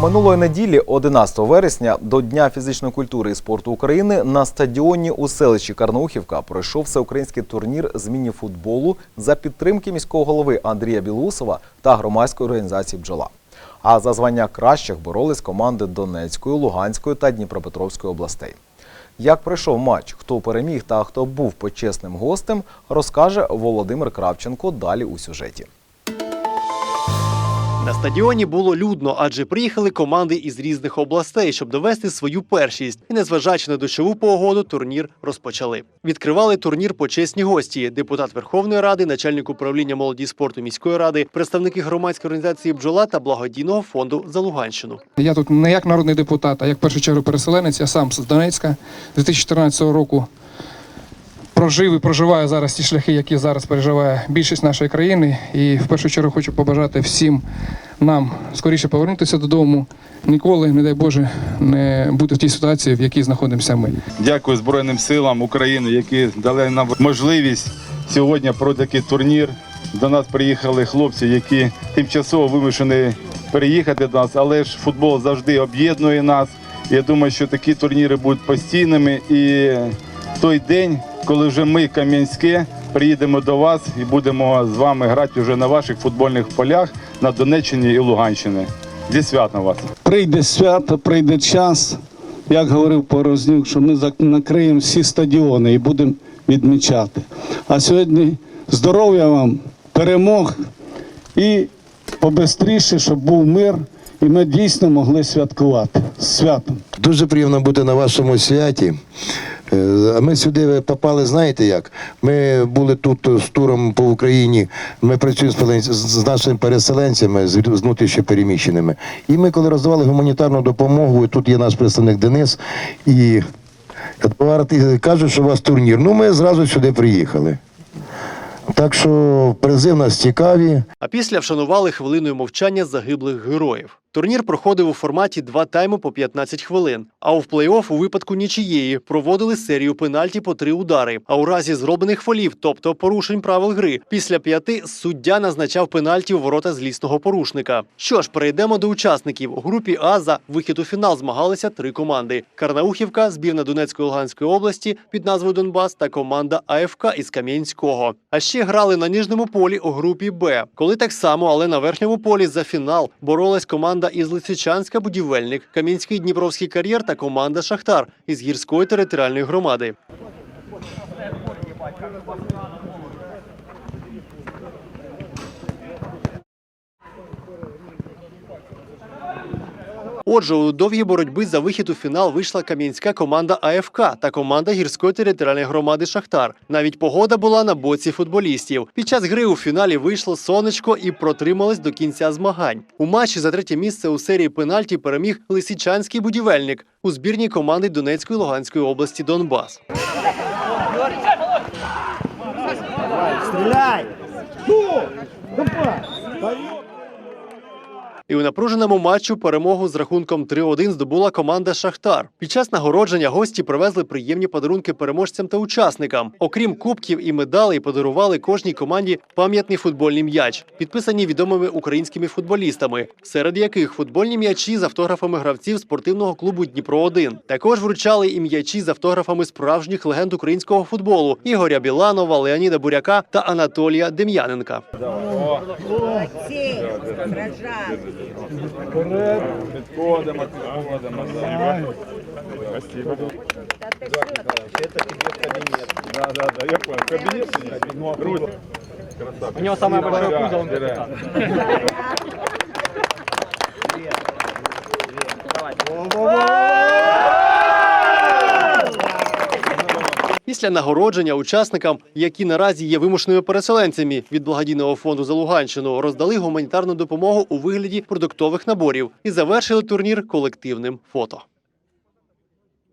Минулої неділі, 11 вересня, до Дня фізичної культури і спорту України на стадіоні у селищі Карнаухівка пройшов всеукраїнський турнір з міні-футболу за підтримки міського голови Андрія Білусова та громадської організації Бджола. А за звання кращих боролись команди Донецької, Луганської та Дніпропетровської областей. Як пройшов матч, хто переміг та хто був почесним гостем, розкаже Володимир Кравченко далі у сюжеті. На стадіоні було людно, адже приїхали команди із різних областей, щоб довести свою першість. І незважаючи на дощову погоду, турнір розпочали. Відкривали турнір почесні гості: депутат Верховної Ради, начальник управління молоді спорту міської ради, представники громадської організації бджола та благодійного фонду за Луганщину. Я тут не як народний депутат, а як першу чергу переселенець. Я сам з Донецька з 2014 року прожив і проживаю зараз ті шляхи, які зараз переживає більшість нашої країни. І в першу чергу хочу побажати всім нам скоріше повернутися додому. Ніколи, не дай Боже, не бути в тій ситуації, в якій знаходимося ми. Дякую Збройним силам України, які дали нам можливість сьогодні про такий турнір. До нас приїхали хлопці, які тимчасово вимушені переїхати до нас, але ж футбол завжди об'єднує нас. Я думаю, що такі турніри будуть постійними. І в той день, коли вже ми, Кам'янське, приїдемо до вас і будемо з вами грати вже на ваших футбольних полях на Донеччині і Луганщині. Зі святом вас! Прийде свято, прийде час, як говорив Порознюк, що ми накриємо всі стадіони і будемо відмічати. А сьогодні здоров'я вам, перемог і побистріше, щоб був мир, і ми дійсно могли святкувати. З святом! Дуже приємно бути на вашому святі. Е, А ми сюди попали, знаєте як? Ми були тут з туром по Україні. Ми працюємо з нашими переселенцями, з з внутрішньопереміщеними. І ми, коли роздавали гуманітарну допомогу, і тут є наш представник Денис, і кажуть, що у вас турнір. Ну, ми зразу сюди приїхали. Так що призи в нас цікаві. А після вшанували хвилиною мовчання загиблих героїв. Турнір проходив у форматі два тайми по 15 хвилин. А у плей-офф у випадку нічиєї проводили серію пенальті по три удари. А у разі зроблених фолів, тобто порушень правил гри, після п'яти суддя назначав пенальті у ворота злісного порушника. Що ж, перейдемо до учасників. У групі А за вихід у фінал змагалися три команди: Карнаухівка, збірна Донецької Луганської області під назвою Донбас та команда АФК із Кам'янського. А ще грали на ніжному полі у групі Б, коли так само, але на верхньому полі за фінал боролась команда із Лисичанська будівельник, Кам'янський Дніпровський кар'єр та команда Шахтар із гірської територіальної громади. Отже, у довгій боротьбі за вихід у фінал вийшла кам'янська команда АФК та команда гірської територіальної громади Шахтар. Навіть погода була на боці футболістів. Під час гри у фіналі вийшло сонечко і протримались до кінця змагань. У матчі за третє місце у серії пенальті переміг Лисичанський будівельник у збірній команди Донецької та Луганської області Донбас. І у напруженому матчу перемогу з рахунком 3-1 здобула команда Шахтар. Під час нагородження гості привезли приємні подарунки переможцям та учасникам. Окрім кубків і медалей, подарували кожній команді пам'ятний футбольний м'яч, підписані відомими українськими футболістами, серед яких футбольні м'ячі з автографами гравців спортивного клубу Дніпро 1 Також вручали і м'ячі з автографами справжніх легенд українського футболу Ігоря Біланова, Леоніда Буряка та Анатолія Дем'яненка. Вперед, підходимо, підходимо. Спасибо. Да, да, да, я понял. Кабинет? Грудь. Красавчик. У него самая большая пузо, он Після нагородження учасникам, які наразі є вимушеними переселенцями від благодійного фонду за Луганщину, роздали гуманітарну допомогу у вигляді продуктових наборів і завершили турнір колективним фото.